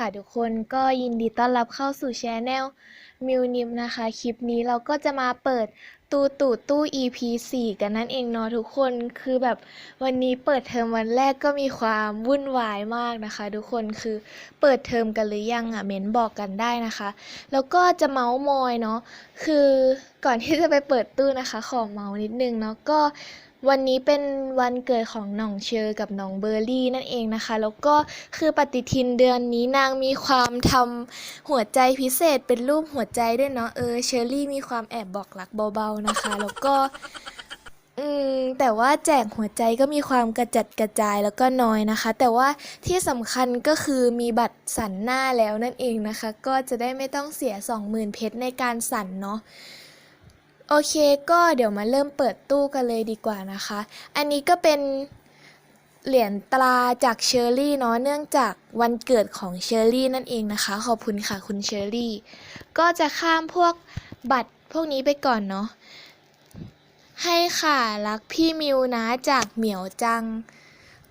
ค่ะทุกคนก็ยินดีต้อนรับเข้าสู่ช anel มิวนิมนะคะ คลิปนี้เราก็จะมาเปิดตู้ตู่ตู้ EP 4 กันนั่นเองเนาะทุกคนคือแบบวันนี้เปิดเทอมวันแรกก็มีความวุ่นวายมากนะคะ ทุกคนคือเปิดเทอมกันหรือยังอะเม้นบอกกันได้นะคะ แล้วก็จะเมาส์มอยเนาะคือก่อนที่จะไปเปิดตู้นะคะ ขอเมาส์นิดนึงเนาะก็ วันนี้เป็นวันเกิดของน้องเชอร์กับน้องเบอร์รี่นั่นเองนะคะ แล้วก็คือปฏิทินเดือนนี้นางมีความทำหัวใจพิเศษเป็นรูปหัวใจด้วยเนาะเออเชอรี่มีความแอบบอกรักเบาๆนะคะ แล้วก็อืมแต่ว่าแจกหัวใจก็มีความกระจัดกระจายแล้วก็น้อยนะคะ แต่ว่าที่สำคัญก็คือมีบัตรสั่นหน้าแล้วนั่นเองนะคะ ก็จะได้ไม่ต้องเสีย 20,000 เพชรในการสั่นเนาะ โอเคก็เดี๋ยวมาเริ่มเปิดตู้กันเลยดีกว่านะคะ อันนี้ก็เป็นเหรียญตราจากเชอร์รี่เนาะเนื่องจากวันเกิดของเชอร์รี่นั่นเองนะคะ ขอบคุณค่ะคุณเชอรี่ ก็จะข้ามพวกบัตรพวกนี้ไปก่อนเนาะให้ค่ะรักพี่มิวนะจากเหมียวจัง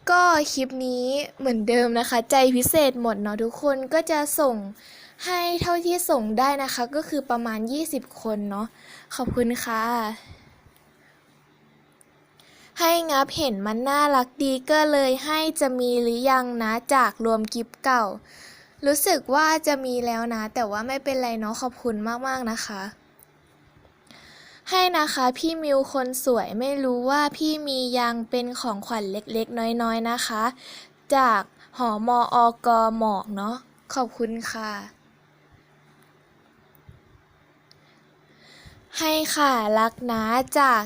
ก็คลิปนี้เหมือนเดิมนะคะ ใจพิเศษหมดเนาะทุกคนก็จะส่งให้เท่าที่ส่งได้นะคะ ก็คือประมาณ 20 คนเนาะ ขอบคุณค่ะ ให้งับเห็นมันน่ารักดีก็เลยให้จะมีหรือยังนะจากรวมกิฟเก่า รู้สึกว่าจะมีแล้วนะ แต่ว่าไม่เป็นไรเนาะขอบคุณมากๆนะคะ ให้นะคะพี่มิวคนสวยไม่รู้ว่าพี่มียังเป็นของขวัญเล็กๆ น้อยๆนะคะ จากหอมออกหมอกเนาะขอบคุณค่ะ ให้ค่ะรักนะจาก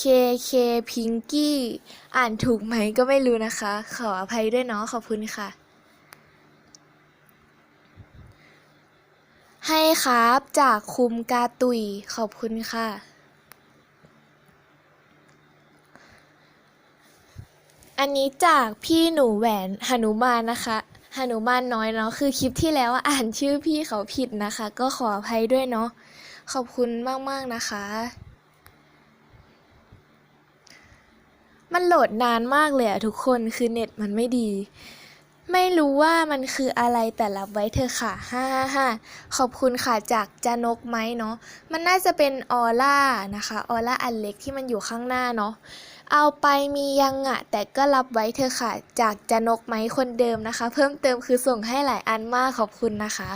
KK Pinky อ่านถูกไหมก็ไม่รู้นะคะ ขออภัยด้วยเนาะขอบคุณค่ะ ให้ครับจากคุมกาตุยขอบคุณค่ะ อันนี้จากพี่หนูแหวนหนุมานนะคะหนุมานน้อยเนาะคือคลิปที่แล้วอะอ่านชื่อพี่เขาผิดนะคะ ก็ขออภัยด้วยเนาะ ขอบคุณมาก ๆ นะคะ มันโหลดนานมากเลยอะทุกคนคือเน็ตมันไม่ดี ไม่รู้ว่ามันคืออะไรแต่รับไว้เธอค่ะฮ่าฮ่าฮ่าขอบคุณค่ะจากจานกไหมเนาะ มันน่าจะเป็นออร่านะคะ ออร่าอันเล็กที่มันอยู่ข้างหน้าเนาะเอาไปมียังอะแต่ก็รับไว้เธอค่ะ จากจานกไหมคนเดิมนะคะ เพิ่มเติมคือส่งให้หลายอันมากขอบคุณนะคะ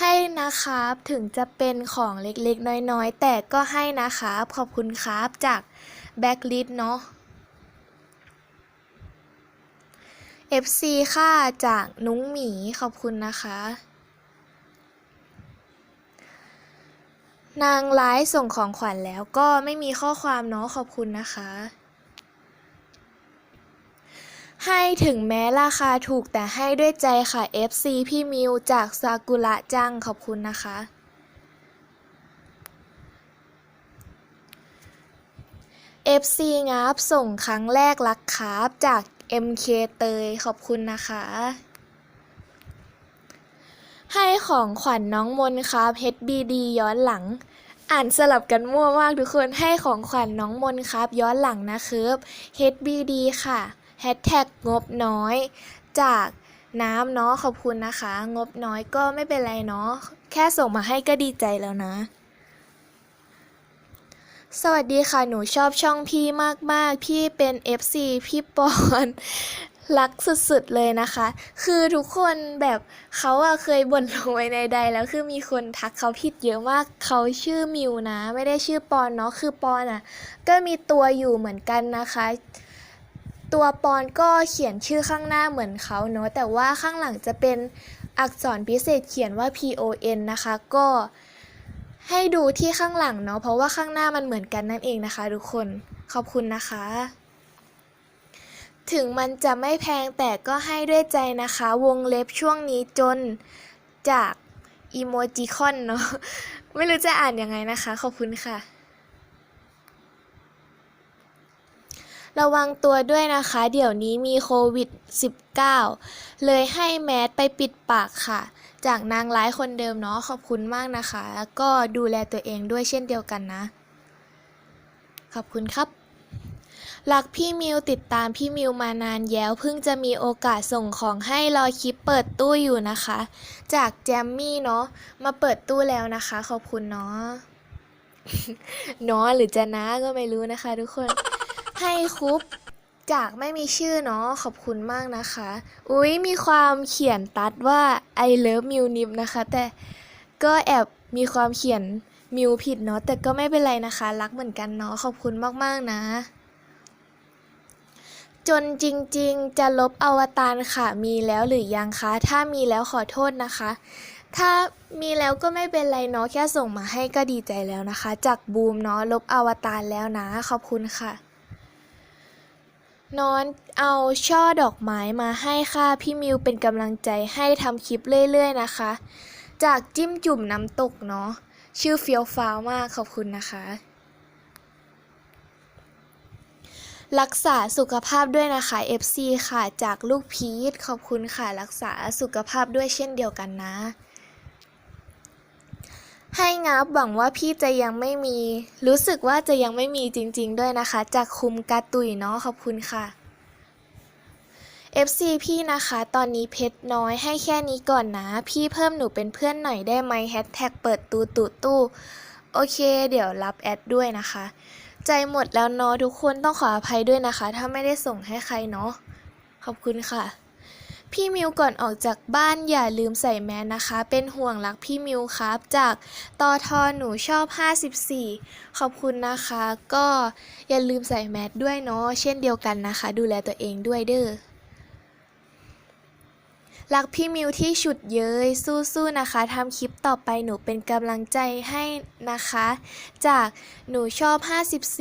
ให้นะครับถึงจะเป็นของเล็กๆ น้อยๆ แต่ก็ให้นะครับ ขอบคุณครับจากแบ็กลิสเนาะ FC ค่ะจากนุ้งหมีขอบคุณนะคะ นางร้ายส่งของขวัญแล้วก็ไม่มีข้อความเนาะขอบคุณนะคะ ให้ถึงแม้ราคาถูกแต่ให้ด้วยใจค่ะ FC พี่มิวจากซากุระจังขอบคุณนะคะ FC งับส่งครั้งแรกรักครับจาก MK เตยขอบคุณนะคะ ให้ของขวัญน้องมนครับ HBD ย้อนหลัง อ่านสลับกันมั่วมากทุกคนให้ของขวัญน้องมนครับ ย้อนหลังนะครับ HBD ค่ะ แฮชแท็กงบน้อย จากน้ำเนาะขอบคุณนะคะ งบน้อยก็ไม่เป็นไรเนาะแค่ส่งมาให้ก็ดีใจแล้วนะ สวัสดีค่ะ หนูชอบช่องพี่มาก ๆ พี่เป็น FC พี่ปอนรักสุดๆเลยนะคะ คือทุกคนแบบเขาอะเคยบ่นลงไว้ในใด แล้วคือมีคนทักเขาผิดเยอะมากเขาชื่อมิวนะ ไม่ได้ชื่อปอนเนาะคือปอนอะก็มีตัวอยู่เหมือนกันนะคะ ตัวปอนก็เขียนชื่อข้างหน้าเหมือนเขาเนาะแต่ว่าข้างหลังจะเป็นอักษรพิเศษเขียนว่า P O N นะคะ ก็ให้ดูที่ข้างหลังเนาะเพราะว่าข้างหน้ามันเหมือนกันนั่นเองนะคะ ทุกคนขอบคุณนะคะ ถึงมันจะไม่แพงแต่ก็ให้ด้วยใจนะคะ วงเล็บช่วงนี้จนจากอีโมจิคอนเนาะไม่รู้จะอ่านยังไงนะคะ ขอบคุณค่ะ ระวังตัวด้วยนะคะ เดี๋ยวนี้มีโควิด -19 เลยให้แมสไปปิดปากค่ะ จากนางร้ายคนเดิมเนาะขอบคุณมากนะคะ แล้วก็ดูแลตัวเองด้วยเช่นเดียวกันนะ ขอบคุณครับรักพี่มิวติดตามพี่มิวมานานแล้วเพิ่งจะมีโอกาสส่งของให้รอคลิปเปิดตู้อยู่นะคะ จากแจมมี่เนาะมาเปิดตู้แล้วนะคะ ขอบคุณเนาะเนาะหรือจะนะก็ไม่รู้นะคะทุกคน ให้คุปจากไม่มีชื่อเนาะขอบคุณมากนะคะ อุ๊ยมีความเขียนตัดว่า I love มิวนิมนะคะ แต่ก็แอบมีความเขียนมิวผิดเนาะแต่ก็ไม่เป็นไรนะคะ รักเหมือนกันเนาะขอบคุณมากๆนะ จนจริงๆ จะลบอวตารค่ะ มีแล้วหรือยังคะ ถ้ามีแล้วขอโทษนะคะ ถ้ามีแล้วก็ไม่เป็นไรเนาะแค่ส่งมาให้ก็ดีใจแล้วนะคะ จากบูมเนาะลบอวตารแล้วนะ ขอบคุณค่ะ นอนเอาช่อดอกไม้มาให้ค่ะพี่มิวเป็นกำลังใจให้ทำคลิปเรื่อยๆนะคะ จากจิ้มจุ่มน้ำตกเนาะชื่อเฟียวฟ้าวมากขอบคุณนะคะ รักษาสุขภาพด้วยนะคะ FC ค่ะ จากลูกพีทขอบคุณค่ะ รักษาสุขภาพด้วยเช่นเดียวกันนะ ให้งับหวังว่าพี่จะยังไม่มี รู้สึกว่าจะยังไม่มีจริง ๆ ด้วยนะคะ จากคุมกาตุยเนาะขอบคุณค่ะ FC พี่นะคะ ตอนนี้เพชรน้อยให้แค่นี้ก่อนนะ พี่เพิ่มหนูเป็นเพื่อนหน่อยได้ไหมแฮชแท็กเปิดตูตูตู้โอเค เดี๋ยวรับแอดด้วยนะคะ ใจหมดแล้วเนาะทุกคนต้องขออภัยด้วยนะคะ ถ้าไม่ได้ส่งให้ใครเนาะขอบคุณค่ะ พี่มิวก่อนออกจากบ้านอย่าลืมใส่แมสนะคะ เป็นห่วงรักพี่มิวครับ จากตอทอหนูชอบ 54 ขอบคุณนะคะ ก็อย่าลืมใส่แมสด้วยเนาะเช่นเดียวกันนะคะ ดูแลตัวเองด้วยเด้อรักพี่มิวที่ฉุดเย้ยสู้ๆนะคะทำคลิปต่อไปหนูเป็นกำลังใจให้นะคะ จากหนูชอบ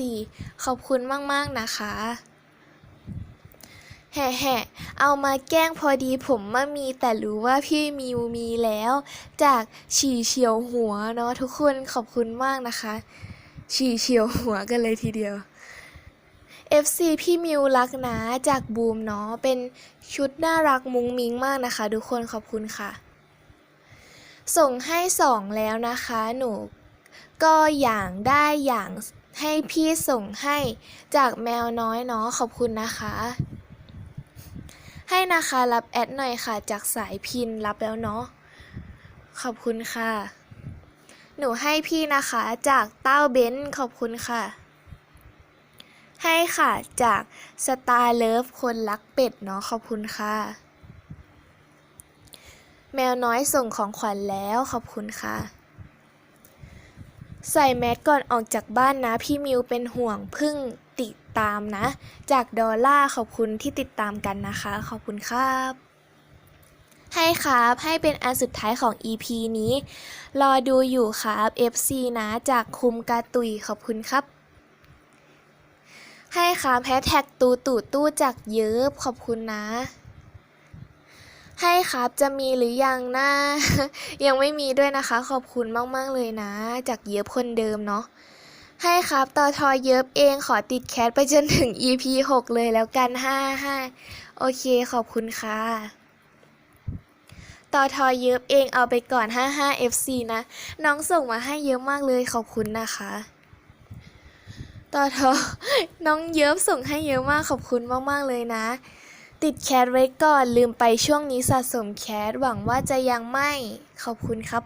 54 ขอบคุณมากๆนะคะ แห่แห่เอามาแกล้งพอดีผมมามีแต่รู้ว่าพี่มิวมีแล้ว จากฉี่เฉียวหัวเนาะทุกคนขอบคุณมากนะคะ ฉี่เฉียวหัวกันเลยทีเดียว FC พี่มิวรักนะจากบูมเนาะเป็นชุดน่ารักมุ้งมิ้งมากนะคะ ทุกคนขอบคุณค่ะ ส่งให้สองแล้วนะคะ หนูก็อย่างได้อย่างให้พี่ส่งให้จากแมวน้อยเนาะขอบคุณนะคะ ให้นะคะรับแอดหน่อยค่ะจากสายพินรับแล้วเนาะ ขอบคุณค่ะ หนูให้พี่นะคะจากเต้าเบนซ์ขอบคุณค่ะ ให้ค่ะจากสตาร์เลิฟคนรักเป็ดเนาะขอบคุณค่ะ แมวน้อยส่งของขวัญแล้วขอบคุณค่ะใส่แมสก่อนออกจากบ้านนะพี่มิวเป็นห่วงพึ่ง ติดตามนะ จากดอลล่าขอบคุณที่ติดตามกันนะคะ ขอบคุณครับให้ครับให้เป็นอันสุดท้ายของ EP นี้ รอดูอยู่ครับ FC นะจากคุมกาตุยขอบคุณครับ ให้ครับแฮชแท็กตูตูตู้จากเยิบขอบคุณนะ ให้ครับจะมีหรือยังนะยังไม่มีด้วยนะคะ ขอบคุณมาก ๆ เลยนะ จากเยิบคนเดิมเนาะ ให้ครับต่อทอเยิบเองขอติดแคสไปจนถึง EP 6 เลยแล้วกันห้าห้าโอเคขอบคุณค่ะต่อทอเยิบเองเอาไปก่อน 55 FC นะ น้องส่งมาให้เยอะมากเลยขอบคุณนะคะต่อทอน้องเยิบส่งให้เยอะมากขอบคุณมาก ๆ เลยนะ ติดแคสไว้ก่อนลืมไปช่วงนี้สะสมแคสหวังว่าจะยังไม่ขอบคุณครับ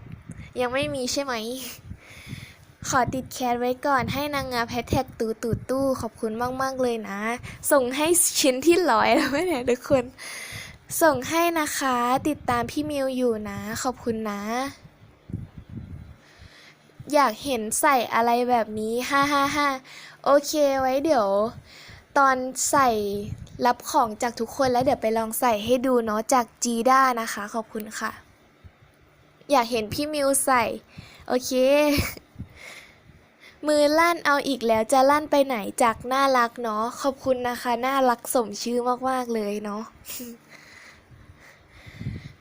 ยังไม่มีใช่ไหม ขอติดแคสไว้ก่อนให้นางงามแฮชแท็กตูตูตู้ขอบคุณมาก ๆ เลยนะ ส่งให้ชิ้นที่ร้อยแล้วเนี่ยทุกคน ส่งให้นะคะ ติดตามพี่มิวอยู่นะ ขอบคุณนะ อยากเห็นใส่อะไรแบบนี้ฮ่าฮ่าฮ่าโอเคไว้เดี๋ยว ตอนใส่รับของจากทุกคนแล้วเดี๋ยวไปลองใส่ให้ดูเนาะจากจีด้านะคะ ขอบคุณค่ะ อยากเห็นพี่มิวใส่ โอเค มือลั่นเอาอีกแล้วจะลั่นไปไหนจากน่ารักเนาะขอบคุณนะคะ น่ารักสมชื่อมาก ๆ เลยเนาะ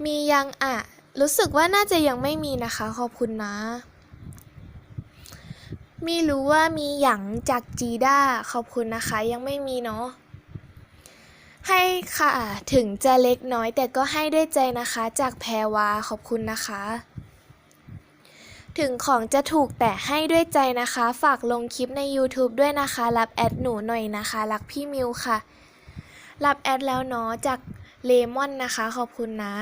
มียังอะ รู้สึกว่าน่าจะยังไม่มีนะคะ ขอบคุณนะมีรู้ว่ามีหยังจากจีด้าขอบคุณนะคะ ยังไม่มีเนาะให้ค่ะ ถึงจะเล็กน้อยแต่ก็ให้ด้วยใจนะคะ จากแพรวาขอบคุณนะคะ ถึงของจะถูกแต่ให้ด้วยใจนะคะ ฝากลงคลิปใน YouTube ด้วยนะคะ รับแอดหนูหน่อยนะคะ รักพี่มิวค่ะ รับแอดแล้วเนาะจากเลมอนนะคะ ขอบคุณนะ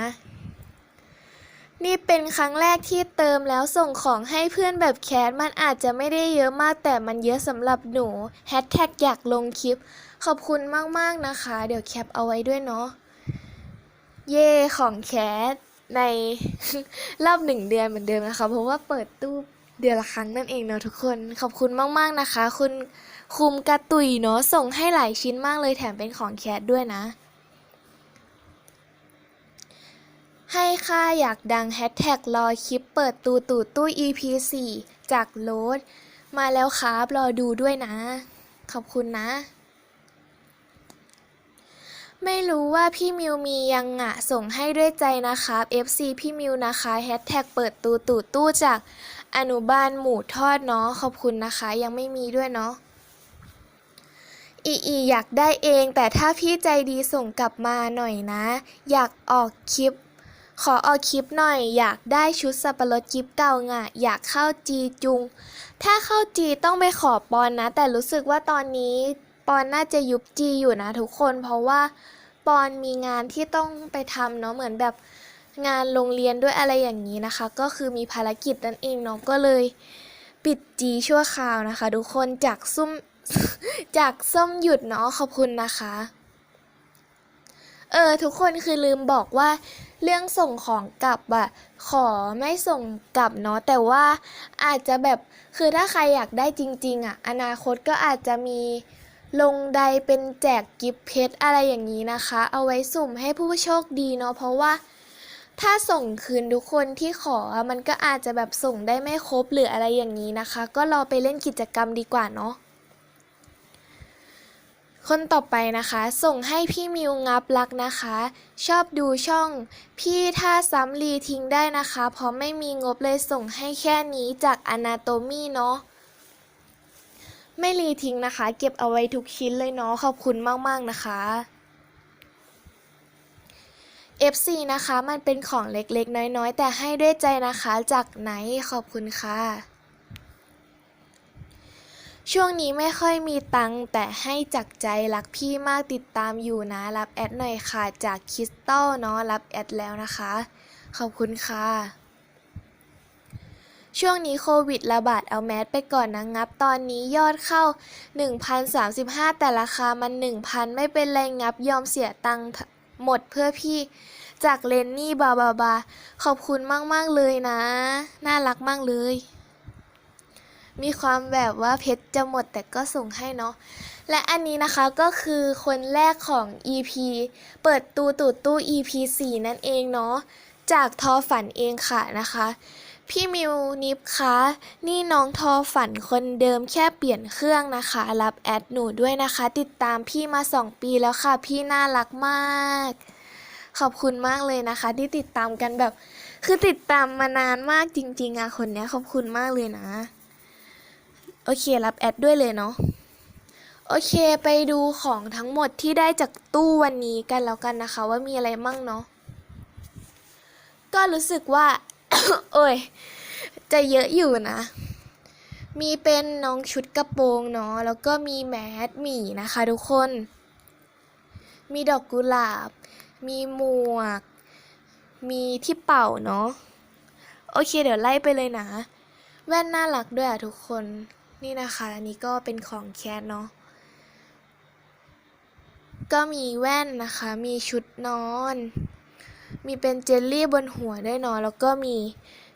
นี่เป็นครั้งแรกที่เติมแล้วส่งของให้เพื่อนแบบแคสมันอาจจะไม่ได้เยอะมากแต่มันเยอะสำหรับหนูแฮชแท็กอยากลงคลิป ขอบคุณมากๆนะคะ เดี๋ยวแคปเอาไว้ด้วยเนาะ เย่ของแคส ในรอบหนึ่งเดือนเหมือนเดิมนะคะ เพราะว่าเปิดตู้เดือนละครั้งนั่นเองเนาะทุกคน ขอบคุณมาก ๆ นะคะ คุณคุมกระตุยเนาะส่งให้หลายชิ้นมากเลยแถมเป็นของแคสด้วยนะ ให้ค่าอยากดังแฮชแท็กรอคลิปเปิดตูตูตู้ EP 4จากโรดมาแล้วครับรอดูด้วยนะ ขอบคุณนะ ไม่รู้ว่าพี่มิวมียังอะส่งให้ด้วยใจนะครับ FC พี่มิวนะคะแฮชแท็กเปิดตูตูตู้จากอนุบาลหมูทอดเนาะขอบคุณนะคะ ยังไม่มีด้วยเนาะอีอีอยากได้เอง แต่ถ้าพี่ใจดีส่งกลับมาหน่อยนะ อยากออกคลิป ขอออกคลิปหน่อย อยากได้ชุดสับปะรดกิฟเก่างะอยากเข้าจีจุง ถ้าเข้าจีต้องไปขอปอนนะ แต่รู้สึกว่าตอนนี้ ปอนน่าจะยุบจีอยู่นะทุกคน เพราะว่าปอนมีงานที่ต้องไปทำเนาะเหมือนแบบงานโรงเรียนด้วยอะไรอย่างนี้นะคะ ก็คือมีภารกิจนั่นเองเนาะก็เลยปิดจีชั่วคราวนะคะ ทุกคนจากซุ่มจากส้มหยุดเนาะขอบคุณนะคะ เออทุกคนคือลืมบอกว่าเรื่องส่งของกลับอะขอไม่ส่งกลับเนาะแต่ว่าอาจจะแบบคือถ้าใครอยากได้จริง ๆอะอนาคตก็อาจจะมี ลงใดเป็นแจกกิฟต์เพชรอะไรอย่างนี้นะคะ เอาไว้สุ่มให้ผู้โชคดีเนาะเพราะว่าถ้าส่งคืนทุกคนที่ขอ มันก็อาจจะแบบส่งได้ไม่ครบหรืออะไรอย่างนี้นะคะ ก็รอไปเล่นกิจกรรมดีกว่าเนาะ คนต่อไปนะคะ ส่งให้พี่มิวงับรักนะคะ ชอบดูช่อง พี่ถ้าซ้ำรีทิ้งได้นะคะ เพราะไม่มีงบเลยส่งให้แค่นี้จากอนาโตมีเนาะ ไม่รีทิ้งนะคะ เก็บเอาไว้ทุกชิ้นเลยเนาะขอบคุณมาก ๆ นะคะ FC นะคะมันเป็นของเล็ก ๆ น้อย ๆ แต่ให้ด้วยใจนะคะจากไหนขอบคุณค่ะ ช่วงนี้ไม่ค่อยมีตังค์แต่ให้จากใจรักพี่มากติดตามอยู่นะ รับแอดหน่อยค่ะ จากคริสตัลเนาะรับแอดแล้วนะคะ ขอบคุณค่ะ ช่วงนี้โควิดระบาดเอาแมสไปก่อนนะงับ ตอนนี้ยอดเข้า 1,035 แต่ราคามัน 1,000 ไม่เป็นไรงับยอมเสียตังค์หมดเพื่อพี่ จากเลนนี่บาบาบาขอบคุณมาก ๆ เลยนะ น่ารักมากเลย มีความแบบว่าเพชรจะหมดแต่ก็ส่งให้เนาะและอันนี้นะคะก็คือคนแรกของ EP เปิดตูตูตู้ EP 4 นั่นเองเนาะจากทอฝันเองค่ะนะคะ พี่มิวนิฟคะ นี่น้องทอฝันคนเดิมแค่เปลี่ยนเครื่องนะคะ รับแอดหนูด้วยนะคะ ติดตามพี่มา2ปีแล้วค่ะ พี่น่ารักมาก ขอบคุณมากเลยนะคะ ที่ติดตามกันแบบ คือติดตามมานานมากจริง ๆอะคนเนี้ยขอบคุณมากเลยนะ โอเครับแอดด้วยเลยเนาะโอเคไปดูของทั้งหมดที่ได้จากตู้วันนี้กันแล้วกันนะคะ ว่ามีอะไรมั่งเนาะก็รู้สึกว่า โอ้ย จะเยอะอยู่นะ มีเป็นน้องชุดกระโปรงเนาะ แล้วก็มีแมสหมี่นะคะทุกคน มีดอกกุหลาบ มีหมวก มีที่เป่าเนาะ โอเคเดี๋ยวไล่ไปเลยนะ แว่นน่ารักด้วยอะทุกคน นี่นะคะ อันนี้ก็เป็นของแคทเนาะก็มีแว่นนะคะ มีชุดนอน มีเป็นเจลลี่บนหัวด้วยเนาะแล้วก็มี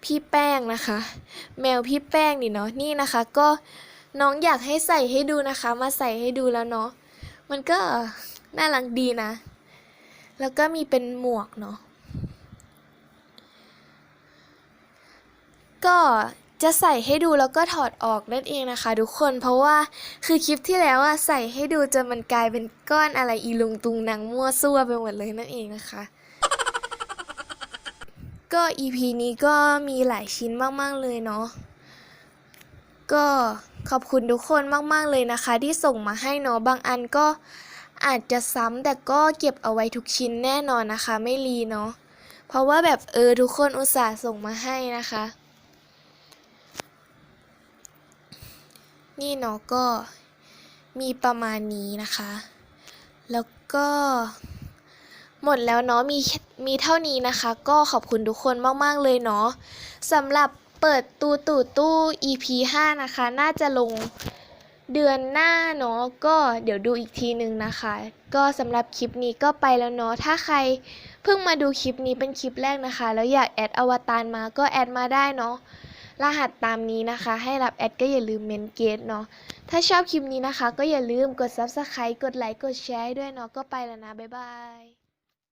พี่แป้งนะคะ แมวพี่แป้งนี่เนาะนี่นะคะ ก็น้องอยากให้ใส่ให้ดูนะคะ มาใส่ให้ดูแล้วเนาะมันก็น่ารักดีนะ แล้วก็มีเป็นหมวกเนาะก็จะใส่ให้ดูแล้วก็ถอดออกนั่นเองนะคะ ทุกคนเพราะว่าคือคลิปที่แล้วอะใส่ให้ดูจนมันกลายเป็นก้อนอะไรอีลุงตุงนางมั่วซั่วไปหมดเลยนั่นเองนะคะ ก็อีพีนี้ก็มีหลายชิ้นมาก ๆ เลยเนาะ ก็ขอบคุณทุกคนมาก ๆ เลยนะคะ ที่ส่งมาให้เนาะ บางอันก็อาจจะซ้ำแต่ก็เก็บเอาไว้ทุกชิ้นแน่นอนนะคะ ไม่รีเนาะ เพราะว่าแบบเออทุกคนอุตส่าห์ส่งมาให้นะคะ นี่เนาะก็มีประมาณนี้นะคะ แล้วก็ หมดแล้วเนาะมีมีเท่านี้นะคะ ก็ขอบคุณทุกคนมาก ๆ เลยเนาะสำหรับเปิดตู้ตู่ตู้ EP 5 นะคะ น่าจะลงเดือนหน้าเนาะก็เดี๋ยวดูอีกทีหนึ่งนะคะ ก็สำหรับคลิปนี้ก็ไปแล้วเนาะถ้าใครเพิ่งมาดูคลิปนี้เป็นคลิปแรกนะคะ แล้วอยากแอดอวตารมาก็แอดมาได้เนาะรหัสตามนี้นะคะ ให้รับแอดก็อย่าลืมเมนเกตเนาะถ้าชอบคลิปนี้นะคะ ก็อย่าลืมกด Subscribe กดไลค์กดแชร์ด้วยเนาะก็ไปแล้วนะ บ๊ายบาย